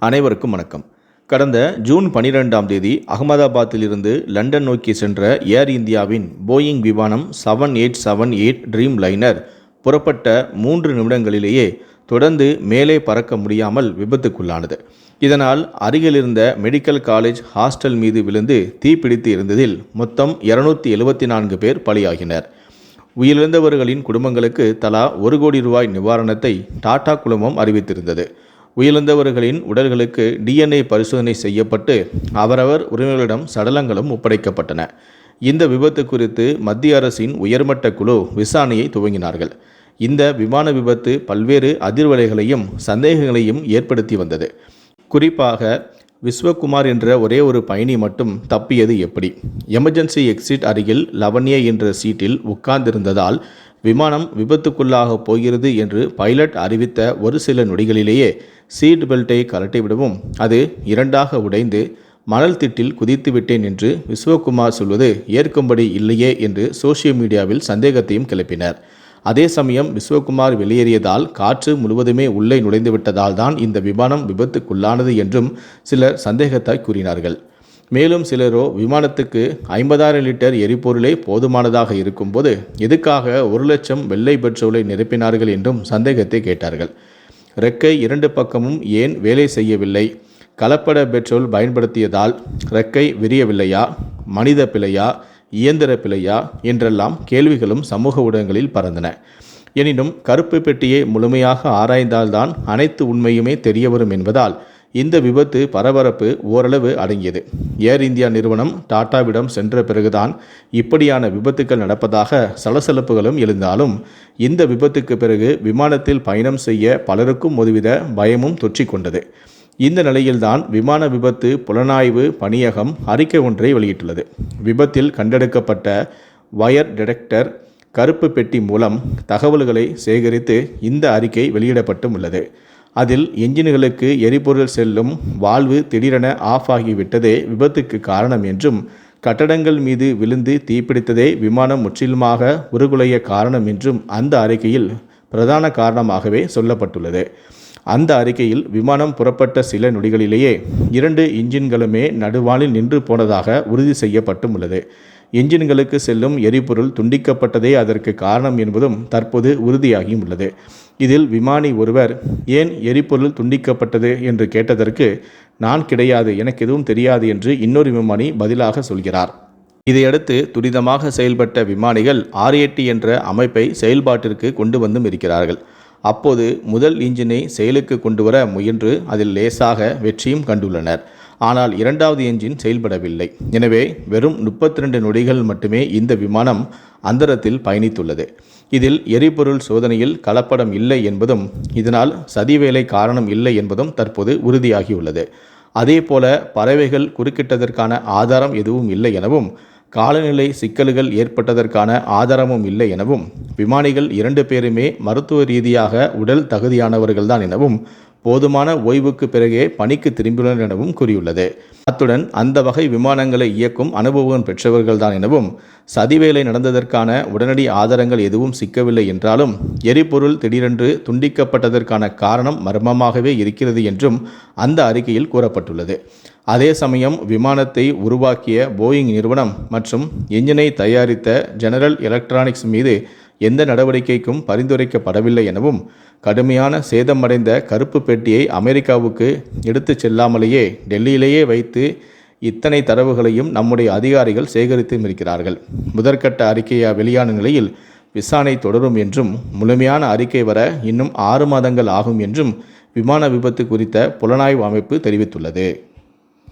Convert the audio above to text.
அனைவருக்கும் வணக்கம். கடந்த ஜூன் பனிரெண்டாம் தேதி அகமதாபாத்திலிருந்து லண்டன் நோக்கி சென்ற ஏர் இந்தியாவின் போயிங் விமானம் seven eight seven eight dreamliner புறப்பட்ட மூன்று நிமிடங்களிலேயே தொடர்ந்து மேலே பறக்க முடியாமல் விபத்துக்குள்ளானது. இதனால் அருகிலிருந்த மெடிக்கல் காலேஜ் ஹாஸ்டல் மீது விழுந்து தீப்பிடித்து இருந்ததில் மொத்தம் இருநூத்தி எழுபத்தி நான்கு பேர் பலியாகினர். உயிரிழந்தவர்களின் குடும்பங்களுக்கு தலா ஒரு கோடி ரூபாய் நிவாரணத்தை டாடா குழுமம் அறிவித்திருந்தது. உயிரிழந்தவர்களின் உடல்களுக்கு டிஎன்ஏ பரிசோதனை செய்யப்பட்டு அவரவர் உறவினர்களிடம் சடலங்களும் ஒப்படைக்கப்பட்டன. இந்த விபத்து குறித்து மத்திய அரசின் உயர்மட்ட குழு விசாரணையை துவங்கினார்கள். இந்த விமான விபத்து பல்வேறு அதிர்வலைகளையும் சந்தேகங்களையும் ஏற்படுத்தி வந்தது. குறிப்பாக விஸ்வகுமார் என்ற ஒரே ஒரு பயணி மட்டும் தப்பியது எப்படி? எமர்ஜென்சி எக்ஸிட் அருகில் லவண்யா என்ற சீட்டில் உட்கார்ந்திருந்ததால் விமானம் விபத்துக்குள்ளாக போகிறது என்று பைலட் அறிவித்த ஒரு சில நொடிகளிலேயே சீட் பெல்ட்டை கலட்டிவிடவும் அது இரண்டாக உடைந்து மணல் திட்டில் குதித்து விட்டேன் என்று விஸ்வகுமார் சொல்வது ஏற்கும்படி இல்லையே என்று சோசியல் மீடியாவில் சந்தேகத்தையும் கிளப்பினர். அதே சமயம் விஸ்வகுமார் வெளியேறியதால் காற்று முழுவதுமே உள்ளே நுழைந்து விட்டதால் தான் இந்த விமானம் விபத்துக்குள்ளானது என்றும் சிலர் சந்தேகத்தாய் கூறினார்கள். மேலும் சிலரோ விமானத்துக்கு ஐம்பதாயிரம் லிட்டர் எரிபொருளே போதுமானதாக இருக்கும்போது எதுக்காக ஒரு லட்சம் வெள்ளை பெட்ரோலை நிரப்பினார்கள் என்றும் சந்தேகத்தை கேட்டார்கள். ரெக்கை இரண்டு பக்கமும் ஏன் வேலை செய்யவில்லை? கலப்பட பெட்ரோல் பயன்படுத்தியதால் ரெக்கை விரியவில்லையா? மனித பிழையா? இயந்திர பிழையா? என்றெல்லாம் கேள்விகளும் சமூக ஊடகங்களில் பறந்தன. எனினும் கருப்பு பெட்டியை முழுமையாக ஆராய்ந்தால்தான் அனைத்து உண்மையுமே தெரியவரும் என்பதால் இந்த விபத்து பரபரப்பு ஓரளவு அடங்கியது. ஏர் இந்தியா நிறுவனம் டாட்டாவிடம் சென்ற பிறகுதான் இப்படியான விபத்துக்கள் நடப்பதாக சலசலப்புகளும் எழுந்தாலும் இந்த விபத்துக்கு பிறகு விமானத்தில் பயணம் செய்ய பலருக்கும் ஒருவித பயமும் தொற்றிக்கொண்டது இந்த நிலையில்தான் விமான விபத்து புலனாய்வு பணியகம் அறிக்கை ஒன்றை வெளியிட்டுள்ளது. விபத்தில் கண்டெடுக்கப்பட்ட வயர் டிடெக்டர் கருப்பு பெட்டி மூலம் தகவல்களை சேகரித்து இந்த அறிக்கை வெளியிடப்பட்டும் உள்ளது. அதில் என்ஜின்களுக்கு எரிபொருள் செல்லும் வால்வு திடீரென ஆஃப் ஆகிவிட்டதே விபத்துக்கு காரணம் என்றும் கட்டடங்கள் மீது விழுந்து தீப்பிடித்ததே விமானம் முற்றிலுமாக உருகுலைய காரணம் என்றும் அந்த அறிக்கையில் பிரதான காரணமாகவே சொல்லப்பட்டுள்ளது. அந்த அறிக்கையில் விமானம் புறப்பட்ட சில நொடிகளிலேயே இரண்டு இன்ஜின்களுமே நடுவானில் நின்று போனதாக உறுதி செய்யப்பட்டும் உள்ளது. என்ஜின்களுக்கு செல்லும் எரிபொருள் துண்டிக்கப்பட்டதே அதற்கு காரணம் என்பதும் தற்போது உறுதியாகியும் உள்ளது. இதில் விமானி ஒருவர் ஏன் எரிபொருள் துண்டிக்கப்பட்டது? என்று கேட்டதற்கு நான் கிடையாது எனக்கு எதுவும் தெரியாது என்று இன்னொரு விமானி பதிலாக சொல்கிறார். இதையடுத்து துரிதமாக செயல்பட்ட விமானிகள் ஆர்ஏடி என்ற அமைப்பை செயல்பாட்டிற்கு கொண்டு வந்தும் இருக்கிறார்கள். அப்போது முதல் இன்ஜினை செயலுக்கு கொண்டு வர முயன்று அதில் லேசாக வெற்றியும் கண்டுள்ளனர். ஆனால் இரண்டாவது என்ஜின் செயல்படவில்லை. எனவே வெறும் முப்பத்தி ரெண்டு நொடிகள் மட்டுமே இந்த விமானம் அந்தரத்தில் பயணித்துள்ளது. இதில் எரிபொருள் சோதனையில் கலப்படம் இல்லை என்பதும் இதனால் சதிவேலை காரணம் இல்லை என்பதும் தற்போது உறுதியாகியுள்ளது. அதேபோல பறவைகள் குறுக்கிட்டதற்கான ஆதாரம் எதுவும் இல்லை எனவும் காலநிலை சிக்கல்கள் ஏற்பட்டதற்கான ஆதாரமும் இல்லை எனவும் விமானிகள் இரண்டு பேருமே மருத்துவ ரீதியாக உடல் தகுதியானவர்கள்தான் எனவும் போதுமான ஓய்வுக்கு பிறகே பணிக்கு திரும்பியுள்ளனர் எனவும் கூறியுள்ளது. அத்துடன் அந்த வகை விமானங்களை இயக்கும் அனுபவம் பெற்றவர்கள்தான் எனவும் சதிவேலை நடந்ததற்கான உடனடி ஆதாரங்கள் எதுவும் சிக்கவில்லை என்றாலும் எரிபொருள் திடீரென்று துண்டிக்கப்பட்டதற்கான காரணம் மர்மமாகவே இருக்கிறது என்றும் அந்த அறிக்கையில் கூறப்பட்டுள்ளது. அதே சமயம் விமானத்தை உருவாக்கிய போயிங் நிறுவனம் மற்றும் எஞ்சினை தயாரித்த ஜெனரல் எலக்ட்ரானிக்ஸ் மீது எந்த நடவடிக்கைக்கும் பரிந்துரைக்கப்படவில்லை எனவும் கடுமையான சேதமடைந்த கருப்பு பெட்டியை அமெரிக்காவுக்கு எடுத்துச் செல்லாமலேயே டெல்லியிலேயே வைத்து இத்தனை தரவுகளையும் நம்முடைய அதிகாரிகள் சேகரித்தும் இருக்கிறார்கள். முதற்கட்ட அறிக்கையா வெளியான நிலையில் விசாரணை தொடரும் என்றும் முழுமையான அறிக்கை வர இன்னும் ஆறு மாதங்கள் ஆகும் என்றும் விமான விபத்து குறித்த புலனாய்வு அமைப்பு தெரிவித்துள்ளது.